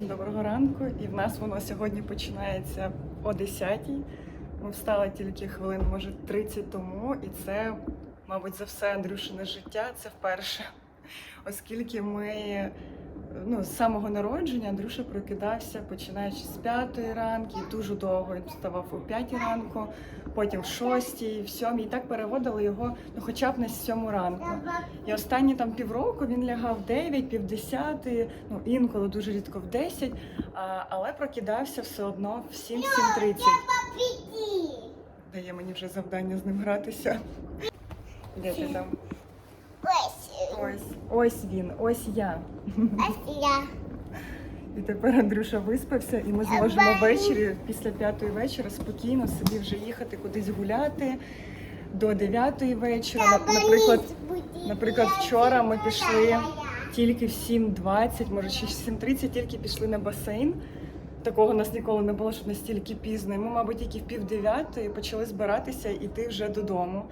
Доброго ранку, і в нас воно сьогодні починається о 10-й. Ми встали тільки хвилин, може, 30 тому, і це, мабуть, за все Андрюшине життя. Це вперше. Оскільки ми ну, з самого народження Андрюша прокидався починаючи з п'ятої ранку, і дуже довго він вставав о п'ятій ранку, потім в шостій, в сьомій. І так переводили його ну, хоча б на сьому ранку. І останні там півроку він лягав в 9, півдесяти, ну інколи дуже рідко в 10, але прокидався все одно в 7-7.30. Дає мені вже завдання з ним гратися. Де ти там? Ось, ось він, ось я. І тепер Андрюша виспався, і ми зможемо ввечері, після п'ятої вечора, спокійно собі вже їхати кудись гуляти до дев'ятої вечора. Наприклад, наприклад, вчора ми пішли тільки в 7.20, може ще 7.30, тільки пішли на басейн. Такого у нас ніколи не було, щоб настільки пізно. І ми, мабуть, тільки в пів дев'ятої почали збиратися і йти вже додому.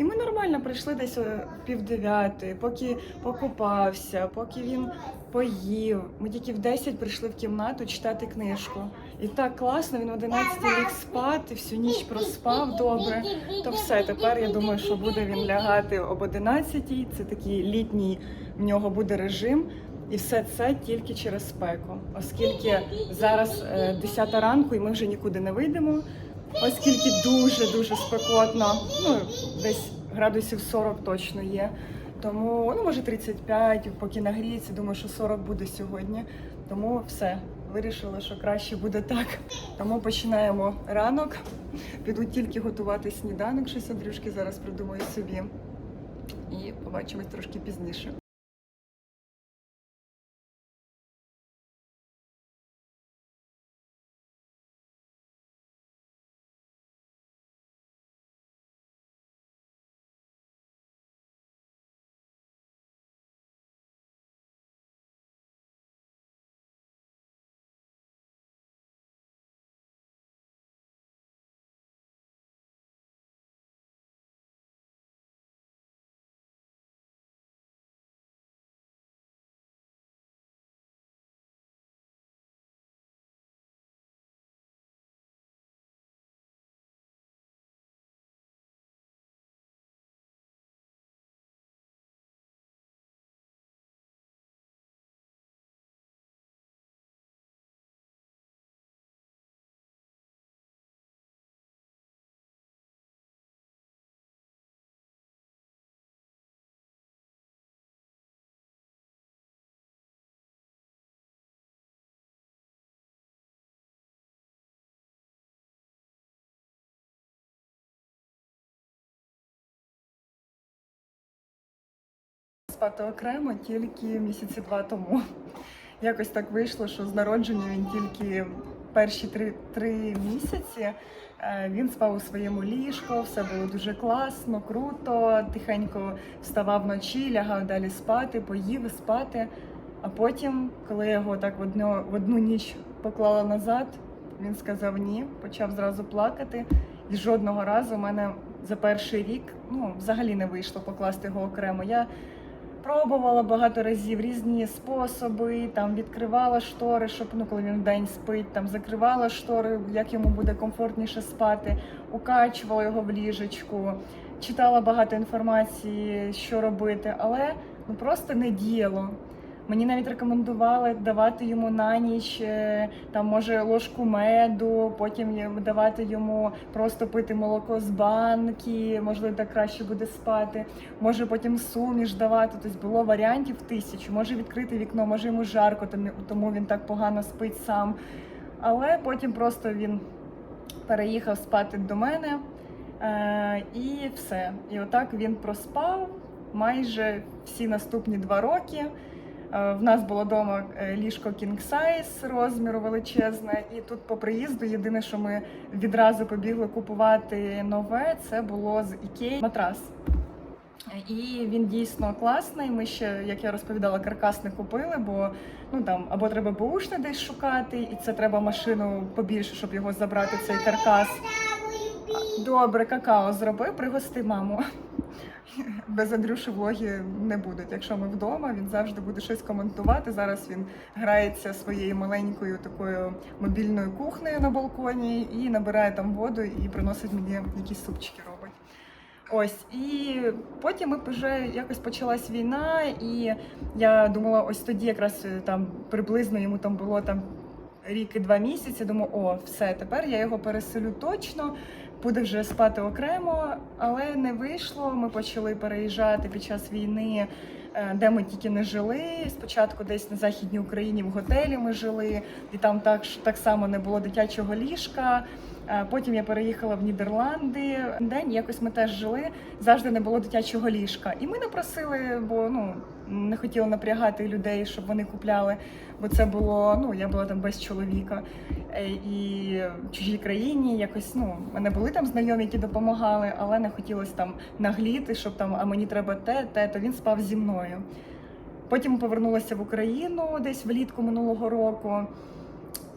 І ми нормально прийшли десь о пів дев'ятої, поки покупався, поки він поїв. Ми тільки в 10 прийшли в кімнату читати книжку. І так класно, він в 11 ліг спати, всю ніч проспав добре. То все, тепер я думаю, що буде він лягати об 11 Це такий літній в нього буде режим. І все це тільки через спеку, оскільки зараз е, 10 ранку і ми вже нікуди не вийдемо, оскільки дуже дуже спекотно, ну десь градусів 40 точно є. Тому ну може 35, поки нагріється. Думаю, що 40 буде сьогодні. Тому все вирішили, що краще буде так. Тому починаємо ранок. Піду тільки готувати сніданок, щось Андрюшки зараз придумаю собі. І побачимось трошки пізніше. Спати окремо тільки місяці два тому. Якось так вийшло, що з народження він тільки перші три, три місяці. е, Він спав у своєму ліжку, все було дуже класно, круто. Тихенько вставав вночі, лягав далі спати, поїв спати. А потім, коли я його так в одну, в одну ніч поклала назад, він сказав ні, почав зразу плакати. І жодного разу в мене за перший рік ну, взагалі не вийшло покласти його окремо. Я пробувала багато разів різні способи, там відкривала штори, щоб ну, коли він день спить, там закривала штори, як йому буде комфортніше спати, укачувала його в ліжечку, читала багато інформації, що робити, але ну просто не діяло. Мені навіть рекомендували давати йому на ніч е, там може ложку меду, потім давати йому просто пити молоко з банки, можливо, так краще буде спати. Може потім суміш давати. Тобто було варіантів тисячу. Може відкрити вікно, може йому жарко, тому- він так погано спить сам. Але потім просто він переїхав спати до мене е, і все. І отак він проспав майже всі наступні два роки. Е, В нас було вдома ліжко king size розміру величезне, і тут по приїзду єдине, що ми відразу побігли купувати нове, це було з Ікеї матрас. І він дійсно класний. Ми ще, як я розповідала, каркас не купили, бо ну там або треба бушне десь шукати, і це треба машину побільше, щоб його забрати, цей каркас. Добре, какао зроби, пригости маму. без Андрюші влоги не будуть. Якщо ми вдома, він завжди буде щось коментувати. Зараз він грається своєю маленькою такою мобільною кухнею на балконі і набирає там воду і приносить мені якісь супчики робить. Ось і потім ми вже якось почалась війна, і я думала, ось тоді якраз е, там приблизно йому там було там рік і два місяці. Думаю, о, все, тепер я його переселю точно, буде вже спати окремо, але не вийшло. Ми почали переїжджати під час війни, е, де ми тільки не жили. Спочатку десь на західній Україні в готелі ми жили, і там так, так само не було дитячого ліжка. Е, Потім я переїхала в Нідерланди. День якось ми теж жили. Завжди не було дитячого ліжка. І ми не просили, бо ну не хотіли напрягати людей, щоб вони купляли. Бо це було ну я була там без чоловіка. Е, І в чужій країні якось ну мене були там знайомі, які допомагали, але не хотілося там нагліти, щоб там а мені треба те, те, то він спав зі мною. Потім ми повернулися в Україну десь влітку минулого року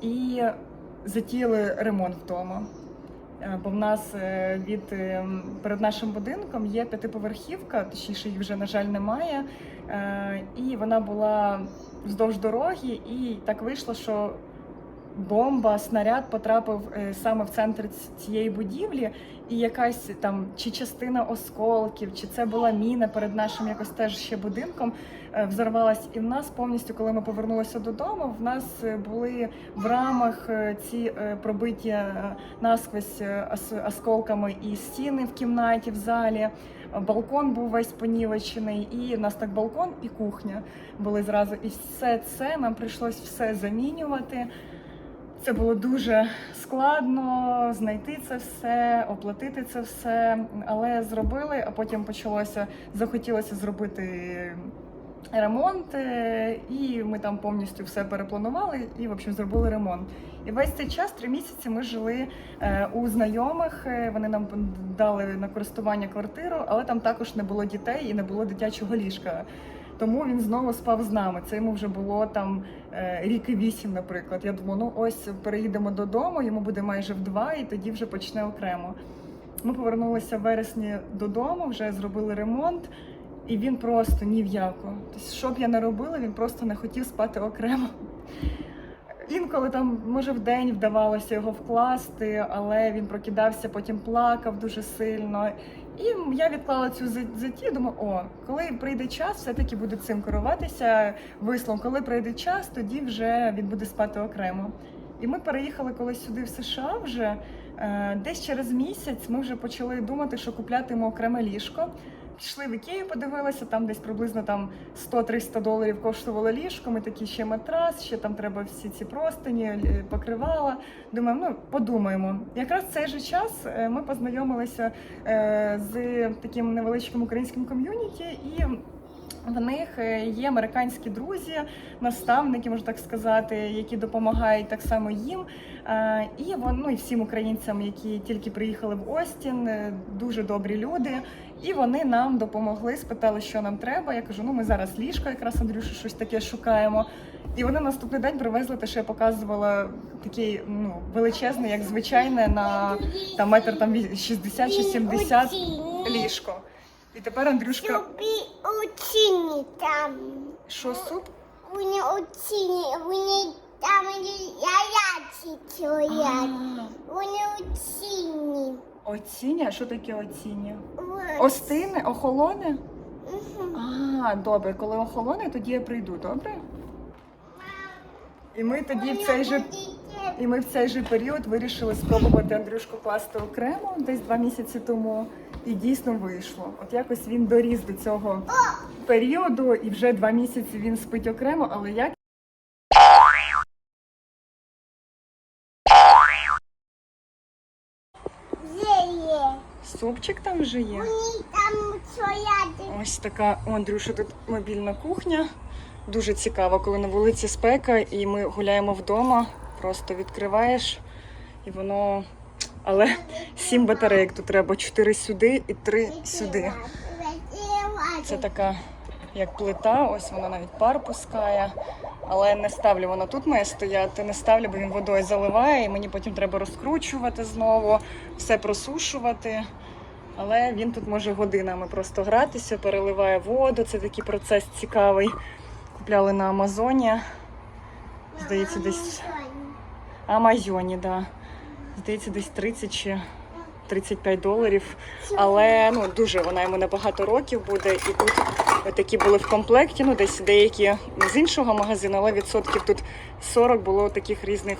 і затіяли ремонт вдома. Е, Бо в нас е, від перед нашим будинком є п'ятиповерхівка, точніше її вже на жаль немає. Е, І вона була вздовж дороги, і так вийшло, що бомба, снаряд потрапив е, саме в центр цієї будівлі, і якась там чи частина осколків, чи це була міна перед нашим якось теж ще будинком е, взорвалась. І в нас повністю, коли ми повернулися додому, в нас були в рамах ці пробиті насквозь осколками і стіни в кімнаті, в залі. Балкон був весь понівечений, і в нас так балкон і кухня були зразу. І все це нам прийшлось все замінювати. Це було дуже складно знайти це все, оплатити це все, але зробили, а потім почалося, захотілося зробити ремонт, е, і ми там повністю все перепланували і в общем зробили ремонт. І весь цей час, три місяці, ми жили е, у знайомих. е, Вони нам дали на користування квартиру, але там також не було дітей і не було дитячого ліжка. Тому він знову спав з нами. Це йому вже було там рік і вісім, наприклад. Я думаю, ну ось переїдемо додому, йому буде майже в два, і тоді вже почне окремо. Ми повернулися в вересні додому, вже зробили ремонт, і він просто ні в яку. Тобто, що б я не робила, він просто не хотів спати окремо. Інколи там, може, в день вдавалося його вкласти, але він прокидався, потім плакав дуже сильно. І я відклала цю за- затію, думаю, о, коли прийде час, все-таки буду цим керуватися вислом. Коли прийде час, тоді вже він буде спати окремо. І ми переїхали колись сюди в США вже. Е, Десь через місяць ми вже почали думати, що купляти йому окреме ліжко. Пішли в Ікею, подивилися, там десь приблизно там 100-300 доларів коштувало ліжко. Ми такі ще матрас, ще там треба всі ці простині, покривала. Думаємо, ну подумаємо. Якраз в цей же час е, ми познайомилися е, з таким невеличким українським ком'юніті і. В них е, є американські друзі, наставники, можна так сказати, які допомагають так само їм. Е, І вон, ну, і всім українцям, які тільки приїхали в Остін, е, дуже добрі люди. І вони нам допомогли, спитали, що нам треба. Я кажу, ну ми зараз ліжко, якраз Андрюшу, щось таке шукаємо. І вони наступний день привезли те, що я показувала, такий ну величезний, як звичайне, на там метр там ві- 60 чи 70 ліжко. І тепер Андрюшка, Тобі оціні там. що суп? Вони оціні, вони там яяці стоять. Вони оціні. Оціня? Що таке оціня? Ось. Остине, охолоне? А, добре, коли охолоне, тоді я прийду, добре? І ми тоді в цей же і ми в цей же період вирішили спробувати Андрюшку класти окремо десь два місяці тому. І дійсно вийшло. От якось він доріс до цього періоду, і вже два місяці він спить окремо, але як супчик там вже є. Там. Ось така О, Андрюша, тут мобільна кухня. Дуже цікаво, коли на вулиці спека і ми гуляємо вдома. Просто відкриваєш і воно. Але сім батарейок тут треба: чотири сюди і три сюди. Це така як плита, ось вона навіть пар пускає. Але не ставлю, вона тут має стояти, не ставлю, бо він водою заливає, і мені потім треба розкручувати знову, все просушувати. Але він тут може годинами просто гратися, переливає воду. Це такий процес цікавий. Купляли на Амазоні. Здається, десь Амазоні, да. Здається, десь 30 чи 35 доларів. Але ну дуже вона йому на багато років буде. І тут такі були в комплекті. Ну, десь деякі з іншого магазину, але відсотків тут 40 було таких різних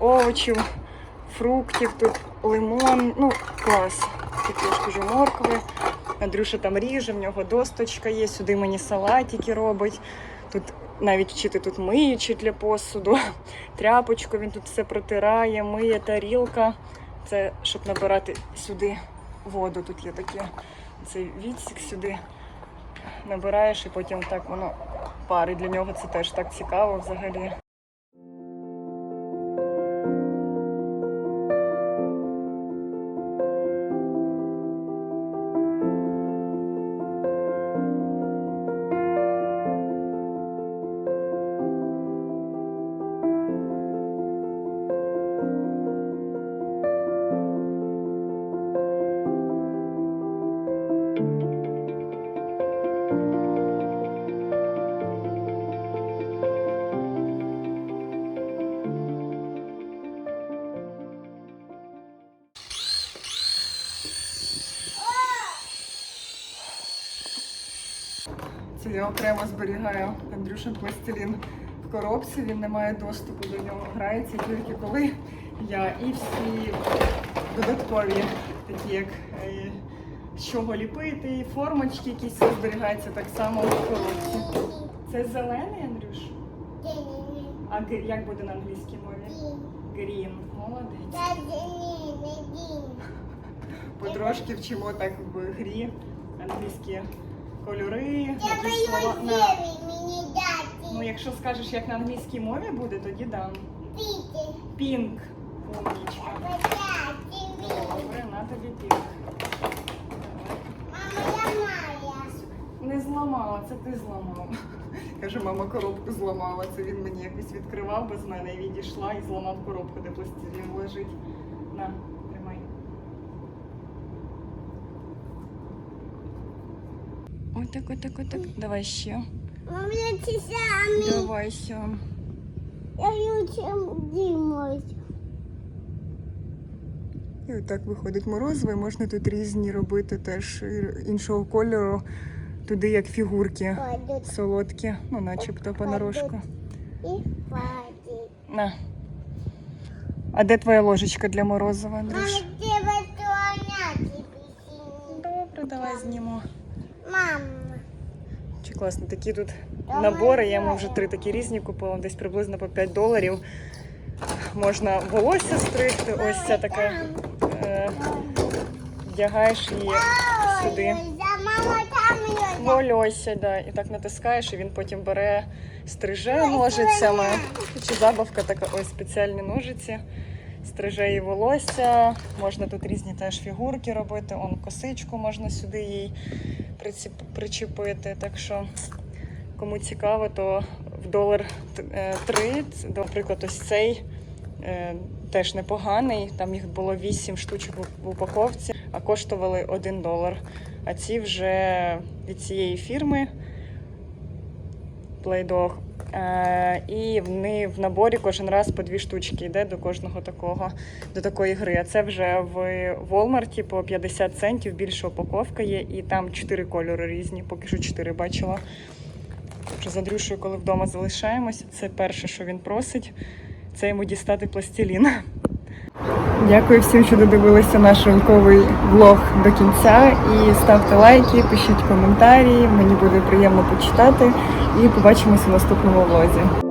овочів, фруктів, тут лимон. Ну, клас. Я ж кажу, моркви. Андрюша там ріже, в нього досточка є, сюди мені салатики робить. Тут навіть вчити тут миючі для посуду, тряпочку він тут все протирає, миє тарілка. Це щоб набирати сюди воду. Тут є таке цей відсік сюди. Набираєш і потім так воно пари. Для нього це теж так цікаво взагалі. Це я окремо зберігаю Андрюшин пластилін в коробці. Він не має доступу до нього. Грається тільки коли я і всі додаткові, такі як е, з чого ліпити, формочки якісь все зберігається так само в коробці. Це зелений, Андрюш? А як буде на англійській мові? Green. Молодець. Потрошки вчимо так в грі англійські кольори. якісь слова. На- Ну, якщо скажеш, як на англійській мові буде, тоді дам. Пінк. Умнічка. Добре, на тобі пінк. Не зламала, це ти зламав. Каже, мама коробку зламала. Це він мені якось відкривав без мене і відійшла і зламав коробку, де пластилін лежить. На, Отак, отак, отак. Давай ще. Давай ще. І отак виходить морозиво, і можна тут різні робити теж іншого кольору, туди як фігурки солодкі, ну начебто понарошку. На. А де твоя ложечка для морозива, Андрюш? Добре, давай зніму. Мама. Чи класно, такі тут набори. Я йому вже три такі різні купила, десь приблизно по 5 доларів. Можна волосся стригти, ось ця така. Е, вдягаєш її сюди. Волосся, да, і так натискаєш, і він потім бере, стриже ножицями. Чи забавка така, ось спеціальні ножиці. Стриже її волосся. Можна тут різні теж фігурки робити. Он косичку можна сюди їй причепити. Так що, кому цікаво, то в долар т- е, три. Це, Наприклад, ось цей. е, Теж непоганий, там їх було 8 штучок в упаковці, а коштували 1 долар. А ці вже від цієї фірми Playdog. Е, і вони в наборі кожен раз по дві штучки йде до кожного такого, до такої гри. А це вже в Walmart по 50 центів більша упаковка є, і там чотири кольори різні, поки що 4 бачила. Вже з Андрюшею, коли вдома залишаємося, це перше, що він просить, це йому дістати пластилін. Дякую всім, що додивилися наш ранковий влог до кінця. І ставте лайки, пишіть коментарі. Мені буде приємно почитати. І побачимося в наступному влозі.